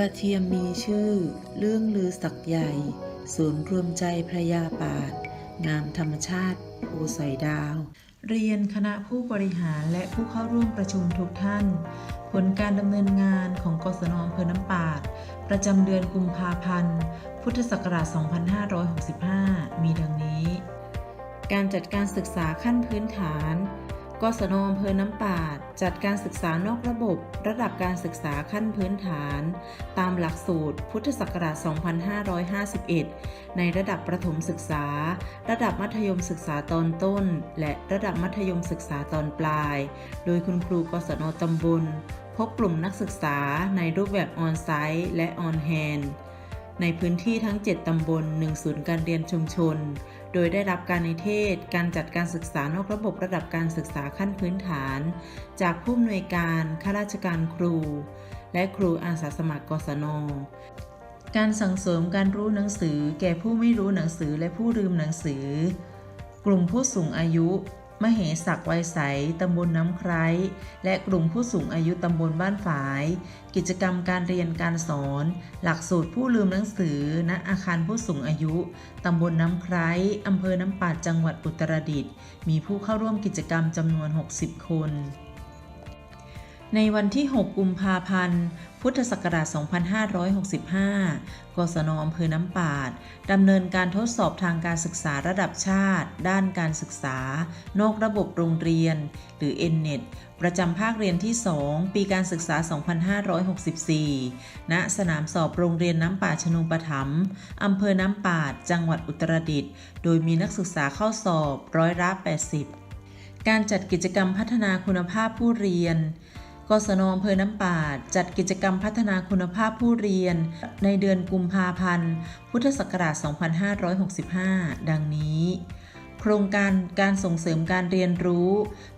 ระเทียมมีชื่อ เรื่องลือสักใหญ่ ศูนย์รวมใจพระยาปาดงามธรรมชาติภูสอยดาว เรียนคณะผู้บริหารและผู้เข้าร่วมประชุมทุกท่าน ผลการดำเนินงานของกศนอำเภอน้ำปาด ประจำเดือนกุมภาพันธ์ พุทธศักราช 2565 มีดังนี้ การจัดการศึกษาขั้นพื้นฐาน กศนอำเภอน้ำปาด จัดการศึกษานอกระบบ ระดับการศึกษาขั้นพื้นฐาน ตามหลักสูตร พุทธศักราช 2551 ในระดับประถมศึกษา ระดับมัธยมศึกษาตอนต้น และระดับมัธยมศึกษาตอนปลาย โดยคุณครูกศนตำบล พบกลุ่มนักศึกษาในรูปแบบออนไซต์และออนแฮนในพื้นที่ทั้ง 7 ตำบล 1 ศูนย์การเรียนชุมชน โดยได้รับการในเทศ การจัดการศึกษานอกระบบระดับการศึกษาขั้นพื้นฐาน จากผู้อำนวยการ ข้าราชการครู และครูอาสาสมัครกศน การสั่งเสริมการรู้หนังสือ แก่ผู้ไม่รู้หนังสือและผู้ลืมหนังสือ กลุ่มผู้สูงอายุ มเหศักไวยใสตำบลน้ำไคร้ และกลุ่มผู้สูงอายุตำบลบ้านฝาย กิจกรรมการเรียนการสอน หลักสูตรผู้ลืมหนังสือ ณ อาคารผู้สูงอายุตำบลน้ำไคร้อำเภอน้ำปาดจังหวัดอุตรดิตถ์ มีผู้เข้าร่วมกิจกรรมจำนวน 60 คน ในวันที่ 6 กุมภาพันธ์ พุทธศักราช 2565 กศนอำเภอน้ำปาด ดำเนินการทดสอบทางการศึกษาระดับชาติ ด้านการศึกษา นอกระบบโรงเรียน หรือ NNET ประจำภาคเรียนที่ 2 ปีการศึกษา 2564 ณ สนามสอบโรงเรียนน้ำป่าชนุปถัมอำเภอน้ำปาด จังหวัดอุตรดิตถ์ โดยมีนักศึกษาเข้าสอบร้อยละ 80 การจัดกิจกรรมพัฒนาคุณภาพผู้เรียน กศนอำเภอน้ำปาด จัดกิจกรรมพัฒนาคุณภาพผู้เรียน ในเดือนกุมภาพันธ์ พุทธศักราช 2565 ดังนี้ โครงการการส่งเสริมการเรียนรู้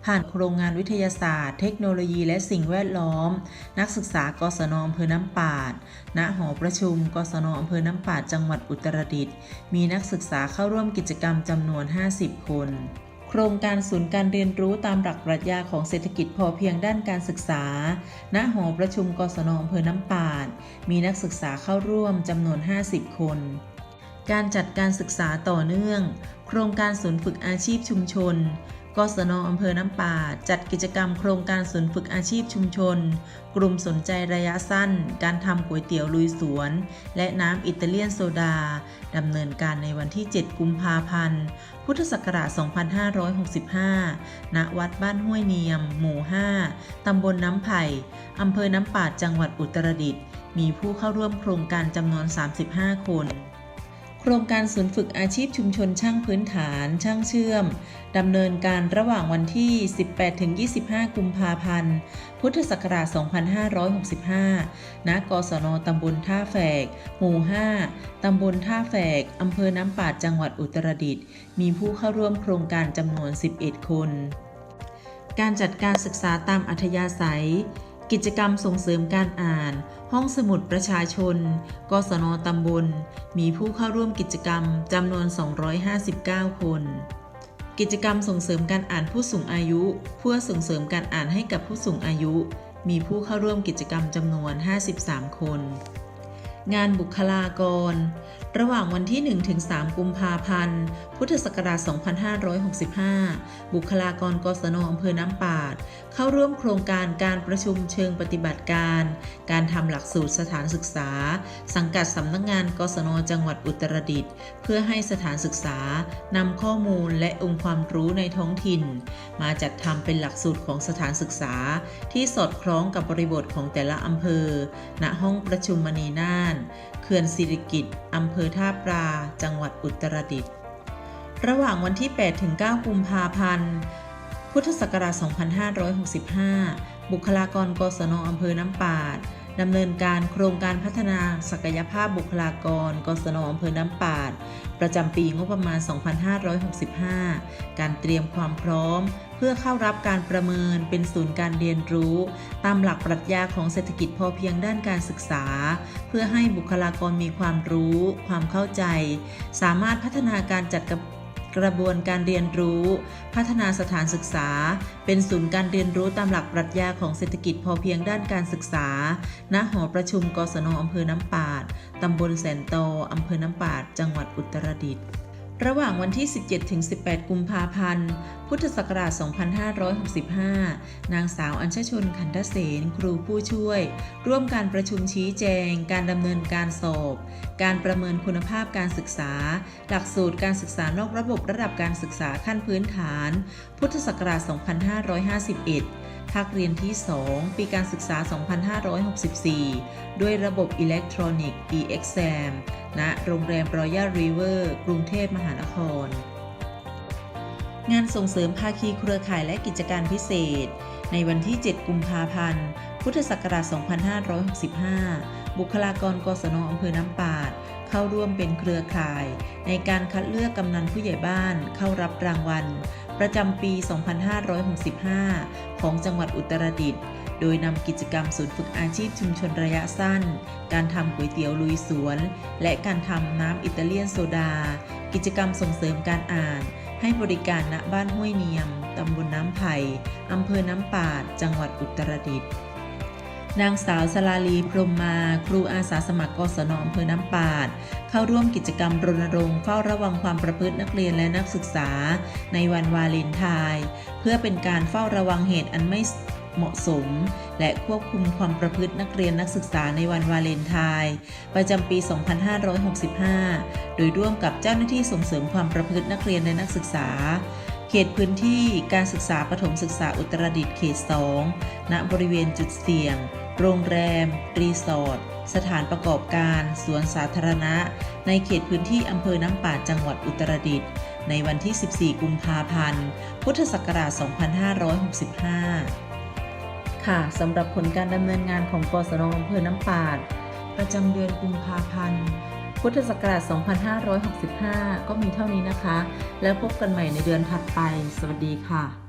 ผ่านโครงงานวิทยาศาสตร์ เทคโนโลยีและสิ่งแวดล้อม นักศึกษากศนอำเภอน้ำปาด ณ หอประชุม กศนอำเภอน้ำปาด จังหวัดอุตรดิตถ์ มีนักศึกษาเข้าร่วมกิจกรรมจำนวน 50 คน โครงการศูนย์การเรียนรู้ตามหลักปรัชญาของเศรษฐกิจพอเพียงด้านการศึกษา ณ หอประชุมกศนอำเภอน้ำปาด มีนักศึกษาเข้าร่วมจำนวน 50 คน การจัดการศึกษาต่อเนื่อง โครงการศูนย์ฝึกอาชีพชุมชน กศนอำเภอน้ำป่า จัดกิจกรรมโครงการศูนย์ฝึกอาชีพชุมชน กลุ่มสนใจระยะสั้น การทำก๋วยเตี๋ยวลุยสวน และน้ำอิตาเลียนโซดา ดำเนินการในวันที่ 7 กุมภาพันธ์ พุทธศักราช 2565 ณ วัดบ้านห้วยเนียม หมู่ 5 ตำบลน้ำไผ่ อำเภอน้ำป่าจังหวัดอุตรดิตถ์ มีผู้เข้าร่วมโครงการจำนวน 35 คน รงการศูนย์ฝึกอาชีพชุมชนช่างพื้นฐาน ช่างเชื่อม ดำเนินการระหว่างวันที่ 18-25 กุมภาพันธ์ พุทธศักราช 2565 ณ กศน ตำบลท่าแฝก หมู่ 5 ตำบลท่าแฝก อำเภอน้ำปาด จังหวัดอุตรดิตถ์ มีผู้เข้าร่วมโครงการจำนวน 11 คน การจัดการศึกษาตามอัธยาศัย กิจกรรมส่งเสริมการอ่าน ห้องสมุดประชาชน กศนตำบล มีผู้เข้าร่วมกิจกรรมจำนวน 259 คน กิจกรรมส่งเสริมการอ่านผู้สูงอายุ เพื่อส่งเสริมการอ่านให้กับผู้สูงอายุ มีผู้เข้าร่วมกิจกรรมจำนวน 53 คน งานบุคลากร ระหว่างวันที่ 1-3 กุมภาพันธ์ พุทธศักราช 2565 บุคลากรกศนอำเภอน้ำปาด เข้าร่วมโครงการการประชุมเชิงปฏิบัติการ การทำหลักสูตรสถานศึกษา สังกัดสำนักงงานกศนจังหวัดอุตรดิตถ์เพื่อให้สถานศึกษานำข้อมูลและองค์ความรู้ในท้องถิ่น มาจัดทำเป็นหลักสูตรของสถานศึกษา ที่สอดคล้องกับบริบทของแต่ละอำเภอ ณ ห้องประชุมมณีน่านเขื่อนสิริกิติ์อำเภอท่าปลา จังหวัดอุตรดิตถ์ ระหว่างวันที่8-9กุมภาพันธ์ พุทธศักราช 2565 บุคลากรกศนอำเภอน้ำปาด ดำเนินการโครงการพัฒนาศักยภาพบุคลากร กศนอำเภอน้ำปาด ประจำปีงบประมาณ 2565 การเตรียมความพร้อม เพื่อเข้ารับการประเมินเป็นศูนย์การเรียนรู้ ตามหลักปรัชญาของเศรษฐกิจพอเพียงด้านการศึกษา เพื่อให้บุคลากรมีความรู้ ความเข้าใจ สามารถพัฒนาการจัดกับ กระบวนการเรียนรู้ พัฒนาสถานศึกษา เป็นศูนย์การเรียนรู้ตามหลักปรัชญาของเศรษฐกิจพอเพียงด้านการศึกษา ณ หอประชุมกศนอำเภอน้ำปาด ตำบลแสนโตอำเภอน้ำปาด จังหวัดอุตรดิตถ์ ระหว่างวันที่ 17-18 กุมภาพันธ์ พุทธศักราช 2565 นางสาวอัญชชนขันทเสน ครูผู้ช่วย ร่วมการประชุมชี้แจง การดำเนินการสอบ การประเมินคุณภาพการศึกษา หลักสูตรการศึกษานอกระบบระดับการศึกษาขั้นพื้นฐาน พุทธศักราช 2551 ภาคเรียนที่ 2 ปีการศึกษา 2564 ด้วยระบบอิเล็กทรอนิกส์ e-exam ณ โรงแรมรอยัลริเวอร์ กรุงเทพมหานคร งานส่งเสริมภาคีเครือข่ายและกิจการพิเศษ ในวันที่ 7 กุมภาพันธ์ พุทธศักราช 2565 บุคลากรกศนอำเภอน้ำปาด เข้าร่วมเป็นเครือข่าย ในการคัดเลือกกำนันผู้ใหญ่บ้านเข้ารับรางวัล ประจำปี 2565 ของจังหวัดอุตรดิตถ์ โดยนำกิจกรรมศูนย์ฝึกอาชีพชุมชนระยะสั้น การทำก๋วยเตี๋ยวลุยสวน และการทำน้ำอิตาเลียนโซดา กิจกรรมส่งเสริมการอ่าน ให้บริการณบ้านห้วยเนียม ตำบลน้ำไผ่อำเภอน้ำปาด จังหวัดอุตรดิตถ์ นางสาวสลาลีพรมมา ครูอาสาสมัครกศนอำเภอน้ำปาด เข้าร่วมกิจกรรมรณรงค์เฝ้าระวังความประพฤตินักเรียนและนักศึกษา ในวันวาเลนไทน์เพื่อเป็นการเฝ้าระวังเหตุอันไม่เหมาะสม และควบคุมความประพฤตินักเรียนนักศึกษาในวันวาเลนไทน์ประจำปี 2565 โดยร่วมกับเจ้าหน้าที่ส่งเสริมความประพฤตินักเรียนและนักศึกษา เขตพื้นที่การศึกษาปฐมศึกษาอุตรดิตถ์เขต 2 ณ บริเวณจุดเสี่ยง โรงแรม รีสอร์ท สถานประกอบการ สวนสาธารณะ ในเขตพื้นที่อำเภอน้ำป่าจังหวัดอุตรดิตถ์ ในวันที่ 14 กุมภาพันธ์ พุทธศักราช 2565 ค่ะ สำหรับผลการดำเนินงานของกศนอำเภอน้ำป่าประจำเดือนกุมภาพันธ์ พุทธศักราช 2565 ก็มีเท่านี้นะคะ แล้วพบกันใหม่ในเดือนถัดไป สวัสดีค่ะ